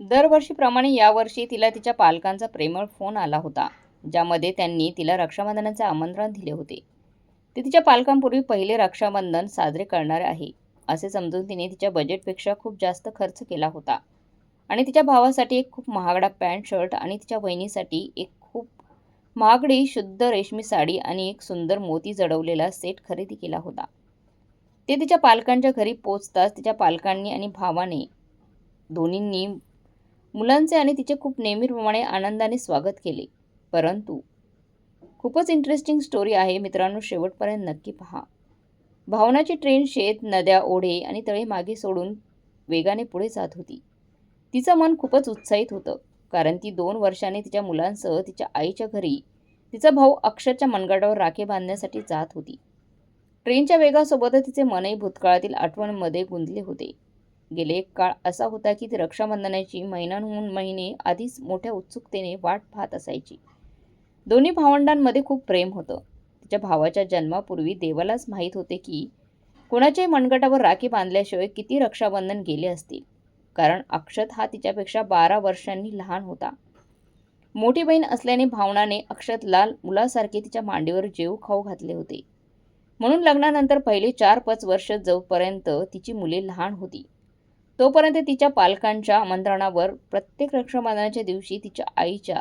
दरवर्षीप्रमाणे यावर्षी तिला तिच्या पालकांचा प्रेमळ फोन आला होता ज्यामध्ये त्यांनी तिला रक्षाबंधनाचे आमंत्रण दिले होते. ते तिच्या पालकांपूर्वी पहिले रक्षाबंधन साजरे करणार आहे असे समजून तिने तिच्या बजेटपेक्षा खूप जास्त खर्च केला होता. आणि तिच्या भावासाठी एक खूप महागडा पॅन्ट शर्ट आणि तिच्या बहिणीसाठी एक खूप महागडी शुद्ध रेशमी साडी आणि एक सुंदर मोती जडवलेला सेट खरेदी केला होता. ते तिच्या पालकांच्या घरी पोचताच तिच्या पालकांनी आणि भावाने दोन्हींनी मुलांचे आणि तिचे खूप नेहमीप्रमाणे आनंदाने स्वागत केले. परंतु खूपच इंटरेस्टिंग स्टोरी आहे मित्रांनो शेवटपर्यंत नक्की पहा. भावनाची ट्रेन शेत नद्या ओढे आणि तळे मागे सोडून वेगाने पुढे जात होती. तिचं मन खूपच उत्साहित होतं कारण ती दोन वर्षाने तिच्या मुलांसह तिच्या आईच्या घरी तिचा भाऊ अक्षरच्या मनगटावर राखे बांधण्यासाठी जात होती. ट्रेनच्या वेगासोबतच तिचे मनही भूतकाळातील आठवणमध्ये गुंतले होते. गेले. एक काळ असा होता की ती रक्षाबंधनाची महिन्यांहून महिने आधीच मोठ्या उत्सुकतेने वाट पाहत असायची. दोन्ही भावंडांमध्ये खूप प्रेम होतं. तिच्या भावाच्या जन्मापूर्वी देवालाच माहीत होते की कोणाच्याही मनगटावर राखी बांधल्याशिवाय किती रक्षाबंधन गेले असतील. कारण अक्षत हा तिच्यापेक्षा बारा वर्षांनी लहान होता. मोठी बहीण असल्याने भावनाने अक्षतला मुलासारखे तिच्या मांडीवर जेव खाऊ घातले होते. म्हणून लग्नानंतर पहिले चार पाच वर्ष जोपर्यंत तिची मुले लहान होती. तोपर्यंत तिच्या पालकांच्या आमंत्रणावर प्रत्येक रक्षाबंधनाच्या दिवशी तिच्या आईच्या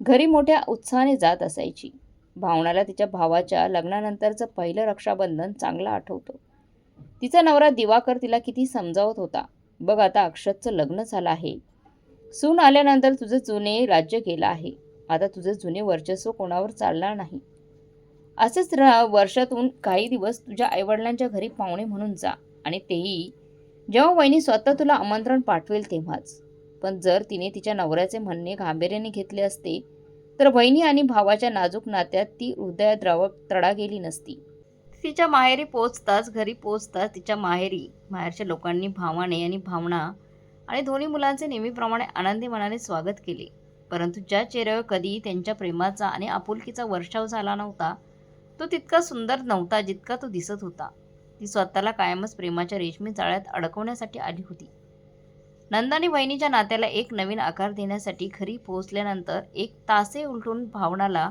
घरी मोठ्या उत्साहाने जात असायची. भावनाला तिच्या भावाच्या लग्नानंतरचं पहिलं रक्षाबंधन चांगलं आठवतं. तिचा नवरा दिवाकर तिला किती समजावत होता. बघ आता अक्षतचं लग्न झालं आहे. सून आल्यानंतर तुझं जुने राज्य गेलं आहे. आता तुझं जुने वर्चस्व कोणावर चालणार नाही. असेच र वर्षातून काही दिवस तुझ्या आईवडिलांच्या घरी पाहुणे म्हणून जा आणि तेही जेव्हा वहिनी स्वतः तुला आमंत्रण पाठवेल तेव्हाच. पण जर तिने तिच्या नवऱ्याचे म्हणणे गांभीर्याने घेतले असते तर वहिनी आणि भावाच्या नाजूक नात्यात ती हृदयात द्रव तडा गेली नसती. तिच्या माहेरी पोचताच घरी पोचताच तिच्या माहेरी माहेरच्या लोकांनी भावाने आणि भावना आणि दोन्ही मुलांचे नेहमीप्रमाणे आनंदी मनाने स्वागत केले. परंतु ज्या चेहऱ्यावर कधी त्यांच्या प्रेमाचा आणि आपुलकीचा वर्षाव झाला नव्हता तो तितका सुंदर नव्हता जितका तो दिसत होता. ती स्वतःला कायमच प्रेमाच्या रेशमी जाळ्यात अडकवण्यासाठी आली होती. नंदानी वहिनीच्या नात्याला एक नवीन आकार देण्यासाठी घरी पोहोचल्यानंतर एक तासे उलटून भावनाला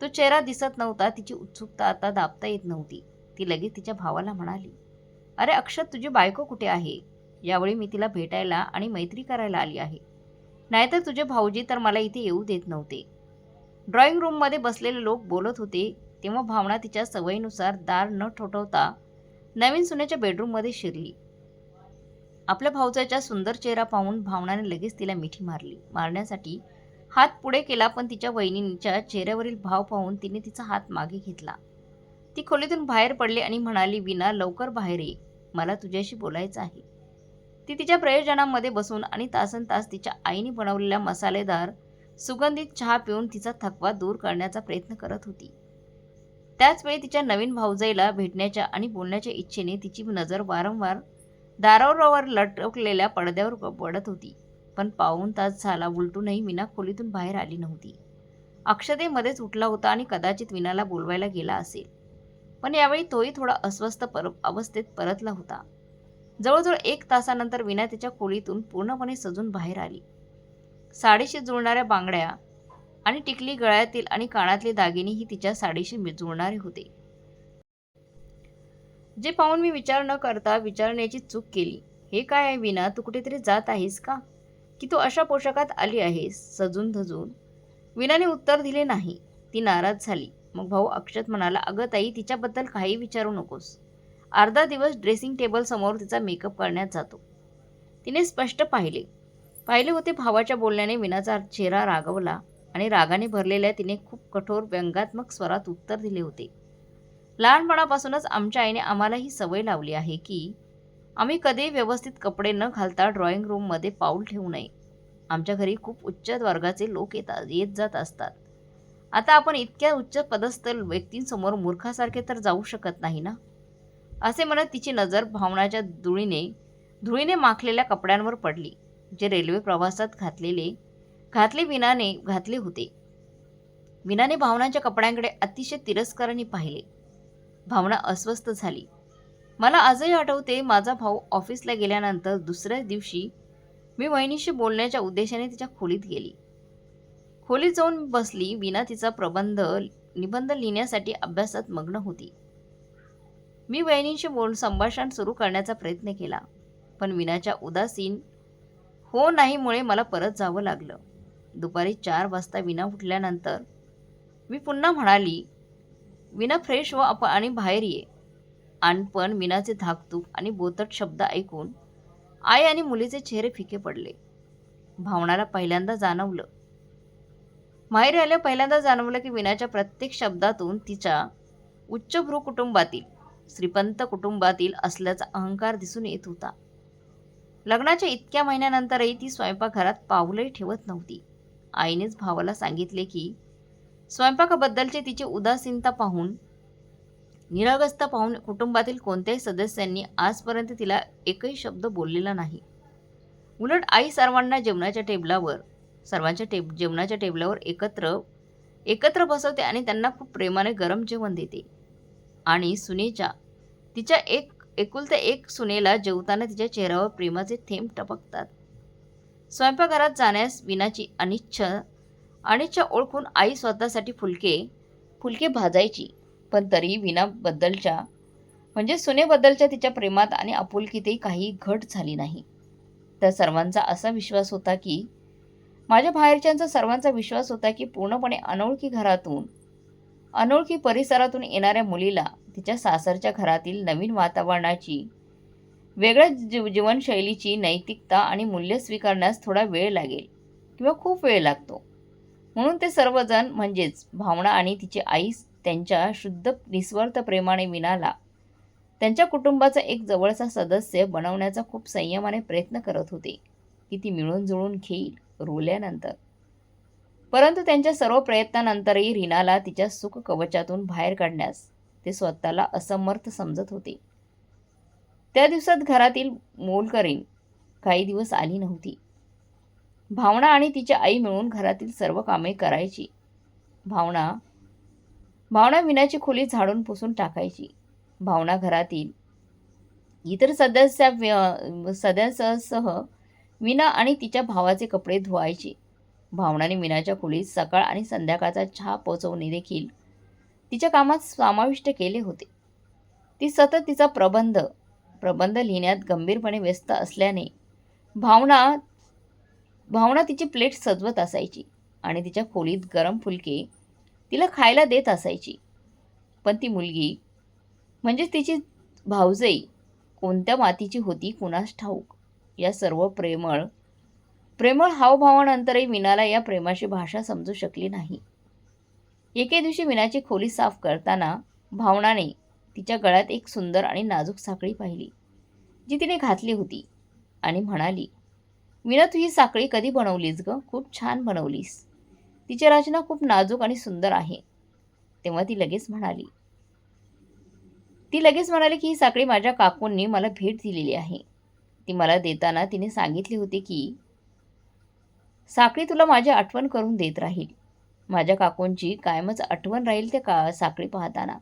तो चेहरा दिसत नव्हता तिची उत्सुकता आता दाबता येत नव्हती. ती लगेच तिच्या भावाला म्हणाली अरे अक्षत तुझी बायको कुठे आहे? यावेळी मी तिला भेटायला आणि मैत्री करायला आली आहे. नाहीतर तुझे भाऊजी तर मला इथे येऊ देत नव्हते. ड्रॉइंग रूममध्ये बसलेले लोक बोलत होते तेव्हा भावना तिच्या सवयीनुसार दार न ठोठवता नवीन सुनेच्या बेडरूममध्ये शिरली. आपल्या भाऊजाच्या सुंदर चेहरा पाहून भावनाने लगेच तिला मिठी मारली. मारण्यासाठी हात पुढे केला पण तिच्या वहिनीच्या चेहऱ्यावरील भाव पाहून तिने तिचा हात मागे घेतला. ती खोलीतून बाहेर पडली आणि म्हणाली विना लवकर बाहेर ये. मला तुझ्याशी बोलायचं आहे. ती तिच्या प्रयोजनामध्ये बसून आणि तासन तास तिच्या आईने बनवलेल्या मसालेदार सुगंधित चहा पिऊन तिचा थकवा दूर करण्याचा प्रयत्न करत होती. त्याचवेळी तिच्या नवीन भाऊजाईला भेटण्याच्या आणि बोलण्याच्या इच्छेने तिची नजर वारंवार दारावर लटकलेल्या पडद्यावर पडत होती. पण पाऊन तास झाला उलटूनही मीना खोलीतून बाहेर आली नव्हती. अक्षतेमध्येच उठला होता आणि कदाचित विनाला बोलवायला गेला असेल. पण यावेळी तोही थोडा अस्वस्थ पर अवस्थेत परतला होता. जवळजवळ एक तासानंतर विना तिच्या खोलीतून पूर्णपणे सजून बाहेर आली. साडीशी जुळणाऱ्या बांगड्या आणि टिकली गळ्यातील आणि कानातले दागिनेही तिच्या साडीशी मिजुळणारे होते. जे पाहून मी विचार न करता विचारण्याची चूक केली. हे काय आहे विना तू कुठेतरी जात आहेस का? की तू अशा पोशाखात आली आहेस सजून धजून? विनाने उत्तर दिले नाही. ती नाराज झाली. मग भाऊ अक्षत म्हणाला अगं ताई तिच्याबद्दल काही विचारू नकोस. अर्धा दिवस ड्रेसिंग टेबल समोर तिचा मेकअप करण्यात जातो. तिने स्पष्ट पाहिले. पाहिले होते भावाच्या बोलण्याने विनाचा चेहरा रागवला. आणि रागाने भरलेल्या तिने खूप कठोर व्यंगात्मक स्वरात उत्तर दिले होते. लहानपणापासूनच आमच्या आईने आम्हाला ही सवय लावली आहे की आम्ही कधी व्यवस्थित कपडे न घालता ड्रॉइंग रूममध्ये पाऊल ठेवू नये. आमच्या घरी खूप उच्च वर्गाचे लोक येतात येत जात असतात. आता आपण इतक्या उच्च पदस्थ व्यक्तींसमोर मूर्खासारखे तर जाऊ शकत नाही ना? असे म्हणत तिची नजर भावनाच्या धुळीने धुळीने माखलेल्या कपड्यांवर पडली जे रेल्वे प्रवासात घातलेले घातले विनाने घातले होते. विनाने भावनाच्या कपड्यांकडे अतिशय तिरस्काराने पाहिले. भावना अस्वस्थ झाली. मला आजही आठवते माझा भाऊ ऑफिसला गेल्यानंतर दुसऱ्या दिवशी मी वहिनीशी बोलण्याच्या उद्देशाने तिच्या खोलीत गेली. खोलीत जाऊन बसली विना तिचा प्रबंध निबंध लिहिण्यासाठी अभ्यासात मग्न होती. मी वहिनींशी बोल संभाषण सुरू करण्याचा प्रयत्न केला पण विनाच्या उदासीन हो नाहीमुळे मला परत जावं लागलं. दुपारी चार वाजता विना उठल्यानंतर मी पुन्हा म्हणाली विना फ्रेश व आप आणि बाहेर ये. आणि पण विनाचे धाकतूक आणि बोतट शब्द ऐकून आई आणि मुलीचे चेहरे फिके पडले. भावनाला पहिल्यांदा जाणवलं. माहेरी आल्या पहिल्यांदा जाणवलं की विनाच्या प्रत्येक शब्दातून तिच्या उच्चभ्रू कुटुंबातील श्रीपंत कुटुंबातील असल्याचा अहंकार दिसून येत होता. लग्नाच्या इतक्या महिन्यानंतरही ती स्वयंपाकघरात पाऊलही ठेवत नव्हती. आईनेच भावाला सांगितले की स्वयंपाकाबद्दलचे तिची उदासीनता पाहून निरागस्ता पाहून कुटुंबातील कोणत्याही सदस्यांनी आजपर्यंत तिला एकही शब्द बोललेला नाही. उलट आई सर्वांना जेवणाच्या टेबलावर सर्वांच्या टेब जेवणाच्या टेबलावर एकत्र एकत्र बसवते आणि त्यांना खूप प्रेमाने गरम जेवण देते. आणि सुनेच्या तिच्या एक एकुलत्या एक सुनेला जेवताना तिच्या चेहऱ्यावर प्रेमाचे थेंब टपकतात. स्वयंपाकघरात जाण्यास विनाची अनिच्छा अनिच्छा ओळखून आई स्वतःसाठी फुलके फुलके भाजायची. पण तरी विनाबद्दलच्या म्हणजे सुनेबद्दलच्या तिच्या प्रेमात आणि आपुलकीतही काही घट झाली नाही. तर सर्वांचा असा विश्वास होता की माझ्या बाहेरच्यांचा सर्वांचा विश्वास होता की पूर्णपणे अनोळखी घरातून अनोळखी परिसरातून येणाऱ्या मुलीला तिच्या सासरच्या घरातील नवीन वातावरणाची वेगळ्या जीव जीवनशैलीची नैतिकता आणि मूल्य स्वीकारण्यास थोडा वेळ लागेल किंवा खूप वेळ लागतो. म्हणून ते सर्वजण म्हणजेच भावना आणि तिची आई त्यांच्या शुद्ध निस्वार्थ प्रेमाने विनाला त्यांच्या कुटुंबाचा एक जवळचा सदस्य बनवण्याचा खूप संयमाने प्रयत्न करत होते. की ती मिळून जुळून घेईल रोल्यानंतर परंतु त्यांच्या सर्व प्रयत्नानंतरही रीनाला तिच्या सुख कवचातून बाहेर काढण्यास ते स्वतःला असमर्थ समजत होते. त्या दिवसात घरातील मोलकरीण काही दिवस आली नव्हती. भावना आणि तिची आई मिळून घरातील सर्व कामे करायची. भावना भावना विनाची खोली झाडून पुसून टाकायची. भावना घरातील इतर सदस्या सदस्यासह विना आणि तिच्या भावाचे कपडे धुवायची. भावनाने विनाच्या खोलीत सकाळ आणि संध्याकाळचा चहा पोचवणे देखील तिच्या कामात समाविष्ट केले होते. ती सतत तिचा प्रबंध प्रबंध लिहिण्यात गंभीरपणे व्यस्त असल्याने भावना भावना तिची प्लेट सजवत असायची आणि तिच्या खोलीत गरम फुलके तिला खायला देत असायची. पण ती मुलगी म्हणजेच तिची भावजई कोणत्या मातीची होती कुणास ठाऊक? या सर्व प्रेमळ प्रेमळ हावभावानंतरही विनाला या प्रेमाची भाषा समजू शकली नाही. एके दिवशी विनाची खोली साफ करताना भावनाने तिच्या गळ्यात एक सुंदर आणि नाजूक साखळी पाहिली जी तिने घातली होती. आणि म्हणाली मीना तू ही साखळी कधी बनवलीस ग? खूप छान बनवलीस. तिची रचना खूप नाजूक आणि सुंदर आहे. तेव्हा ती लगेच म्हणाली ती लगेच म्हणाली की ही साखळी माझ्या काकूंनी मला भेट दिलेली आहे. ती मला देताना तिने सांगितले होते की साखळी तुला माझी आठवण करून देत राहील. माझ्या काकूंची कायमच आठवण राहील ते का साखळी पाहताना.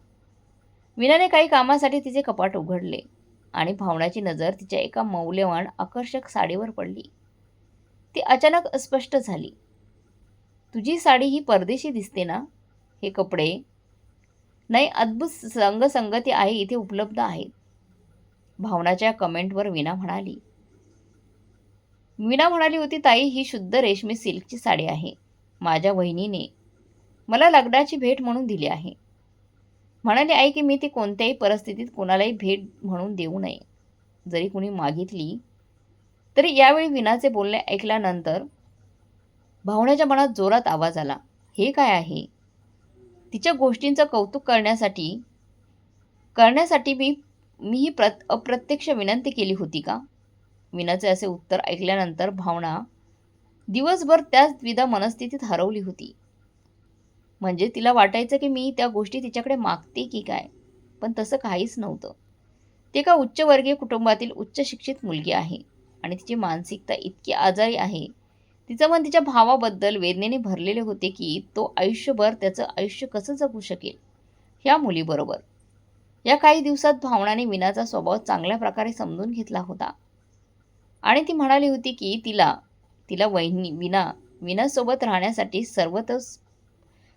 विनाने काही कामासाठी तिचे कपाट उघडले आणि भावनाची नजर तिच्या एका मौल्यवान आकर्षक साडीवर पडली. ती अचानक अस्पष्ट झाली. तुझी साडी ही परदेशी दिसते ना? हे कपडे? नाही अद्भुत संगसंगती आहे इथे उपलब्ध आहेत. भावनाच्या कमेंटवर विना म्हणाली. विना म्हणाली होती ताई ही शुद्ध रेशमी सिल्कची साडी आहे माझ्या वहिनीने. मला लग्नाची भेट म्हणून दिली आहे. म्हणाले आई की मी ती कोणत्याही परिस्थितीत कोणालाही भेट म्हणून देऊ नये. जरी कुणी मागितली तरी यावेळी विनाचे बोलणे ऐकल्यानंतर भावण्याच्या मनात जोरात आवाज आला. हे काय आहे? तिच्या गोष्टींचं कौतुक करण्यासाठी करण्यासाठी मी मी ही प्रत अप्रत्यक्ष विनंती केली होती का? विनाचे असे उत्तर ऐकल्यानंतर भावना दिवसभर त्याच द्विधा मनस्थितीत हरवली होती. म्हणजे तिला वाटायचं की मी त्या गोष्टी तिच्याकडे मागते की काय? पण तसं काहीच नव्हतं. ती एका उच्चवर्गीय कुटुंबातील उच्च शिक्षित मुलगी आहे आणि तिची मानसिकता इतकी आजारी आहे. तिचं मन तिच्या भावाबद्दल वेदनेने भरलेले होते की तो आयुष्यभर त्याचं आयुष्य कसं जगू शकेल? ह्या मुलीबरोबर. या काही दिवसात भावनाने विनाचा स्वभाव चांगल्या प्रकारे समजून घेतला होता. आणि ती म्हणाली होती की तिला तिला वहिनी विना विनासोबत राहण्यासाठी सर्वतच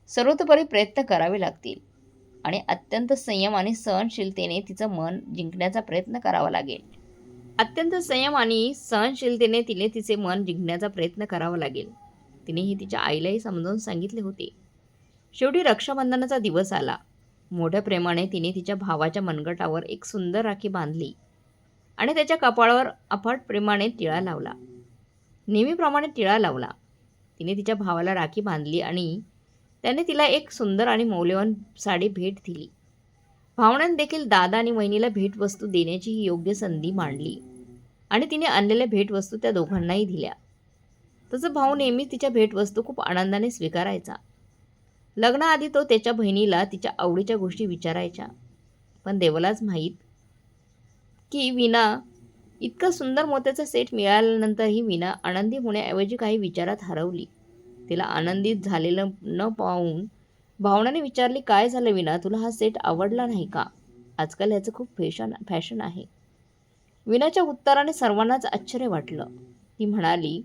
सर्वतोपरी प्रयत्न करावे लागतील. आणि अत्यंत संयम आणि सहनशीलतेने तिचं मन जिंकण्याचा प्रयत्न करावा लागेल. अत्यंत संयम आणि सहनशीलतेने तिने तिचे मन जिंकण्याचा प्रयत्न करावा लागेल. तिने हे तिच्या आईलाही समजावून सांगितले होते. शेवटी रक्षाबंधनाचा दिवस आला. मोठ्या प्रेमाने तिने तिच्या भावाच्या मनगटावर एक सुंदर राखी बांधली. आणि त्याच्या कपाळावर अफाट प्रेमाने टिळा लावला. नेहमीप्रमाणे टिळा लावला. तिने तिच्या भावाला राखी बांधली आणि त्याने तिला एक सुंदर आणि मौल्यवान साडी भेट दिली. भावनाने देखील दादा आणि वहिनीला भेटवस्तू देण्याची ही योग्य संधी मांडली. आणि तिने आणलेल्या भेटवस्तू त्या दोघांनाही दिल्या. तसं भाऊ नेहमीच तिच्या भेटवस्तू खूप आनंदाने स्वीकारायचा. लग्नाआधी तो त्याच्या बहिणीला तिच्या आवडीच्या गोष्टी विचारायच्या पण देवालाच माहीत की विना इतका सुंदर मोत्याचा सेट मिळाल्यानंतरही विना आनंदी होण्याऐवजी काही विचारात हरवली. तिला आनंदित झालेलं न पाहून भावनाने विचारली काय झालं विना तुला हा सेट आवडला नाही का? आजकाल ह्याचं खूप फॅशन फॅशन आहे. विनाच्या उत्तराने सर्वांनाच आश्चर्य वाटलं. ती म्हणाली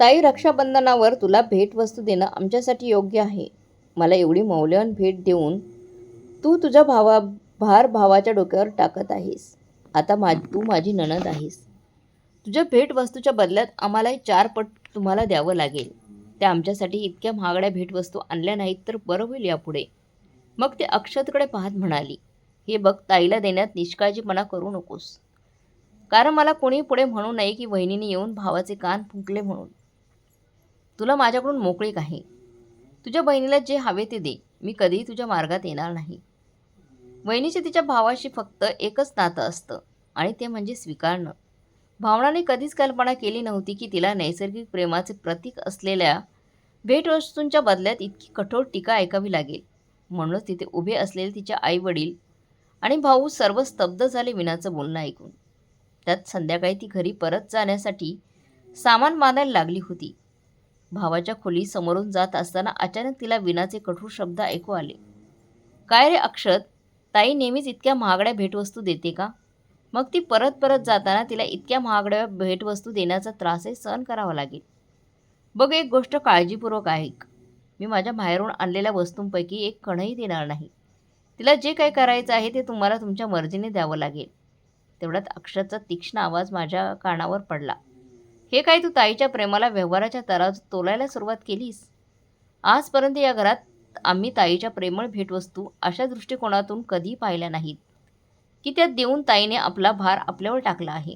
ताई रक्षाबंधनावर तुला भेटवस्तू देणं आमच्यासाठी योग्य आहे. मला एवढी मौल्यवान भेट देऊन तू तुझ्या भावा भार भावाच्या डोक्यावर टाकत आहेस. आता मा तू माझी नणद आहेस. तुझ्या भेटवस्तूच्या बदल्यात आम्हालाही चार पट तुम्हाला द्यावं लागेल. त्या आमच्यासाठी इतक्या महागड्या भेटवस्तू आणल्या नाहीत तर बरं होईल यापुढे. मग ते अक्षतकडे पाहत म्हणाली हे बघ ताईला देण्यात निष्काळजीपणा करू नकोस. कारण मला कोणी पुढे म्हणू नये की वहिनीने येऊन भावाचे कान फुंकले म्हणून. तुला माझ्याकडून मोकळीक आहे. तुझ्या बहिणीला जे हवे ते दे. मी कधीही तुझ्या मार्गात येणार नाही. वहिनीचे तिच्या भावाशी फक्त एकच नातं असतं आणि ते म्हणजे स्वीकारणं. भावनाने कधीच कल्पना केली नव्हती की तिला नैसर्गिक प्रेमाचे प्रतीक असलेल्या भेटवस्तूंच्या बदल्यात इतकी कठोर टीका ऐकावी लागेल. म्हणूनच तिथे उभे असलेले तिचे आईवडील आणि भाऊ सर्व स्तब्ध झाले विनाचं बोलणं ऐकून. त्यात संध्याकाळी ती घरी परत जाण्यासाठी सामान बांधायला लागली होती. भावाच्या खोली समोरून जात असताना अचानक तिला विनाचे कठोर शब्द ऐकू आले. काय रे अक्षत ताई नेहमीच इतक्या महागड्या भेटवस्तू देते का? मग ती परत परत जाताना तिला इतक्या महागड्या भेटवस्तू देण्याचा त्रासही सहन करावा लागेल. बघ एक गोष्ट काळजीपूर्वक ऐक. मी माझ्या बाहेरून आणलेल्या वस्तूंपैकी एक कणही देणार नाही. तिला जे काही करायचं आहे ते तुम्हाला तुमच्या मर्जीने द्यावं लागेल. तेवढ्यात अक्षरचा तीक्ष्ण आवाज माझ्या कानावर पडला. हे काय तू ताईच्या प्रेमाला व्यवहाराच्या तराजू तोलायला सुरुवात केलीस? आजपर्यंत या घरात आम्ही ताईच्या प्रेमळ भेटवस्तू अशा दृष्टिकोनातून कधी पाहिल्या नाहीत. की त्या देऊन ताईने आपला भार आपल्यावर टाकला आहे.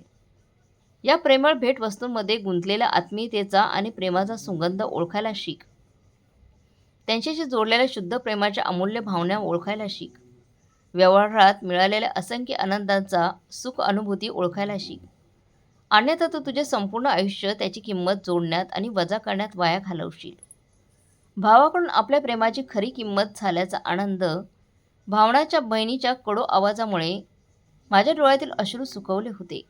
या प्रेमळ भेटवस्तूंमध्ये गुंतलेल्या आत्मीयतेचा आणि प्रेमाचा सुगंध ओळखायला शिक. त्यांच्याशी जोडलेल्या शुद्ध प्रेमाच्या अमूल्य भावना ओळखायला शिक. व्यवहारात मिळालेल्या असंख्य आनंदाचा सुख अनुभूती ओळखायला शिक. अन्यथा तू तुझे संपूर्ण आयुष्य त्याची किंमत जोडण्यात आणि वजा करण्यात वाया घालवशील. भावाकडून आपल्या प्रेमाची खरी किंमत झाल्याचा आनंद भावनाच्या बहिणीच्या कडो आवाजामुळे माझ्या डोळ्यातील अश्रू सुकवले होते.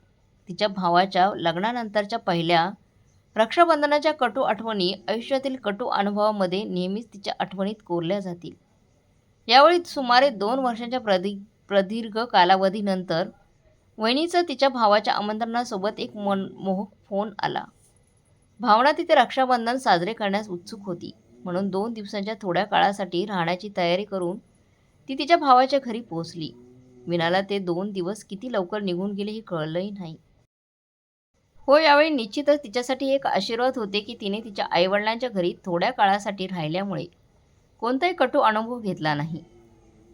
तिच्या भावाच्या लग्नानंतरच्या पहिल्या रक्षाबंधनाच्या कटू आठवणी आयुष्यातील कटू अनुभवामध्ये नेहमीच तिच्या आठवणीत कोरल्या जातील. यावेळी सुमारे दोन वर्षांच्या प्रदि प्रदीर्घ कालावधीनंतर वहिनीचा तिच्या भावाच्या आमंत्रणासोबत एक मन मोहक फोन आला. भावना तिथे रक्षाबंधन साजरे करण्यास उत्सुक होती. म्हणून दोन दिवसांच्या थोड्या काळासाठी राहण्याची तयारी करून ती तिच्या भावाच्या घरी पोहोचली. विनाला ते दोन दिवस किती लवकर निघून गेले हे कळलंही नाही. हो यावेळी निश्चितच तिच्यासाठी एक आशीर्वाद होते की तिने तिच्या आईवडिलांच्या घरी थोड्या काळासाठी राहिल्यामुळे कोणताही कटू अनुभव घेतला नाही.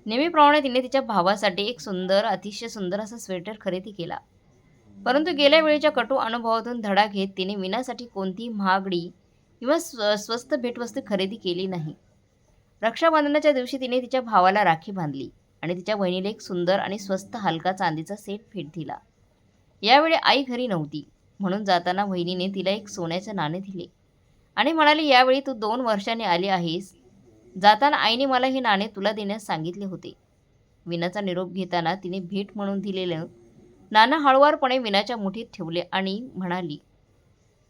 नेहमीप्रमाणे तिने तिच्या भावासाठी एक सुंदर अतिशय सुंदर असा स्वेटर खरेदी केला. परंतु गेल्या वेळेच्या कटू अनुभवातून धडा घेत तिने विनासाठी कोणतीही महागडी किंवा स्व स्वस्त भेटवस्तू खरेदी केली नाही. रक्षाबंधनाच्या दिवशी तिने तिच्या भावाला राखी बांधली. आणि तिच्या बहिणीला एक सुंदर आणि स्वस्त हलका चांदीचा सेट भेट दिला. यावेळी आई घरी नव्हती म्हणून जाताना बहिणीने तिला एक सोन्याचे नाणे दिले. आणि म्हणाले यावेळी तू दोन वर्षांनी आली आहेस. जाताना आईने मला हे नाणे तुला देण्यास सांगितले होते. विनाचा निरोप घेताना तिने भेट म्हणून दिलेलं नाणं हळुवारपणे विनाच्या मुठीत ठेवले आणि म्हणाली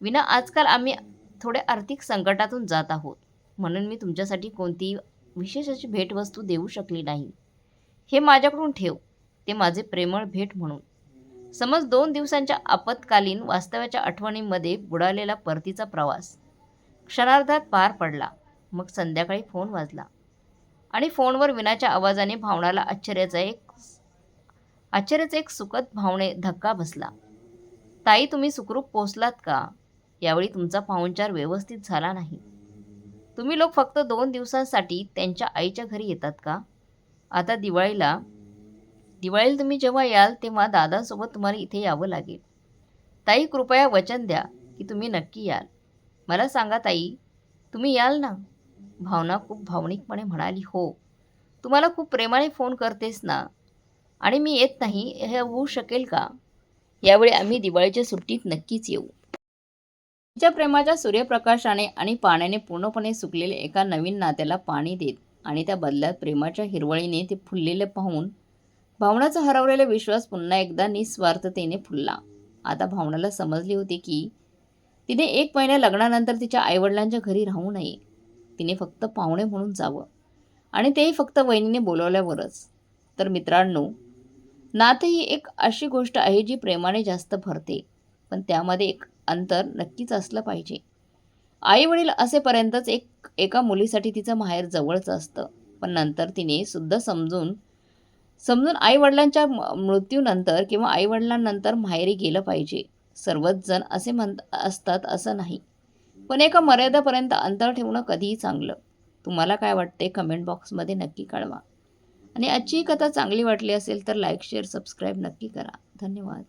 विना आजकाल आम्ही थोड्या आर्थिक संकटातून जात आहोत. म्हणून मी तुमच्यासाठी कोणतीही विशेष अशी भेटवस्तू देऊ शकली नाही. हे माझ्याकडून ठेव. ते माझे प्रेमळ भेट म्हणून. समज दोन दिवसांच्या आपत्कालीन वास्तव्याच्या आठवणींमध्ये बुडालेला परतीचा प्रवास. क्षणार्धात पार पडला. मग संध्याकाळी फोन वाजला. आणि फोनवर विनाच्या आवाजाने भावनाला आश्चर्याचा एक आश्चर्याचा एक सुखद भावने धक्का बसला. ताई तुम्ही सुखरूप पोचलात का? यावेळी तुमचा पाहुणचार व्यवस्थित झाला नाही. तुम्ही लोक फक्त दोन दिवसांसाठी त्यांच्या आईच्या घरी येतात का? आता दिवाळीला दिवाळीला तुम्ही जेव्हा याल तेव्हा दादांसोबत तुम्हाला इथे यावं लागेल. ताई कृपया वचन द्या की तुम्ही नक्की याल. मला सांगा ताई तुम्ही याल ना? भावना खूप भावनिकपणे म्हणाली हो. तुम्हाला खूप प्रेमाने फोन करतेस ना? आणि मी येत नाही हे होऊ शकेल का? यावेळी आम्ही दिवाळीच्या सुट्टीत नक्कीच येऊ. तिच्या प्रेमाच्या सूर्यप्रकाशाने आणि पाण्याने पूर्णपणे सुकलेले एका नवीन नात्याला पाणी देत आणि त्या बदल्यात प्रेमाच्या हिरवळीने ते फुललेले पाहून भावनाचा हरवलेला विश्वास पुन्हा एकदा निस्वार्थतेने फुलला. आता भावनाला समजली होती की तिने एक महिन्या लग्नानंतर तिच्या आईवडिलांच्या घरी राहू नये. तिने फक्त पाहुणे म्हणून जावं आणि तेही फक्त वहिनीने बोलवल्यावरच. तर मित्रांनो नाते ही एक अशी गोष्ट आहे जी प्रेमाने जास्त भरते पण त्यामध्ये एक अंतर नक्कीच असलं पाहिजे. आई वडील असेपर्यंतच एक एका मुलीसाठी तिचं माहेर जवळचं असतं. पण नंतर तिने सुद्धा समजून समजून आई वडिलांच्या मृत्यूनंतर किंवा आई वडिलांनंतर माहेरी गेलं पाहिजे. सर्वच जण असे म्हण असतात असं नाही. पण एका मर्यादापर्यंत अंतर ठेवणं कधीही चांगलं. तुम्हाला काय वाटते कमेंट बॉक्समध्ये नक्की कळवा. आणि आजची कथा चांगली वाटली असेल तर लाईक शेअर सबस्क्राईब नक्की करा. धन्यवाद.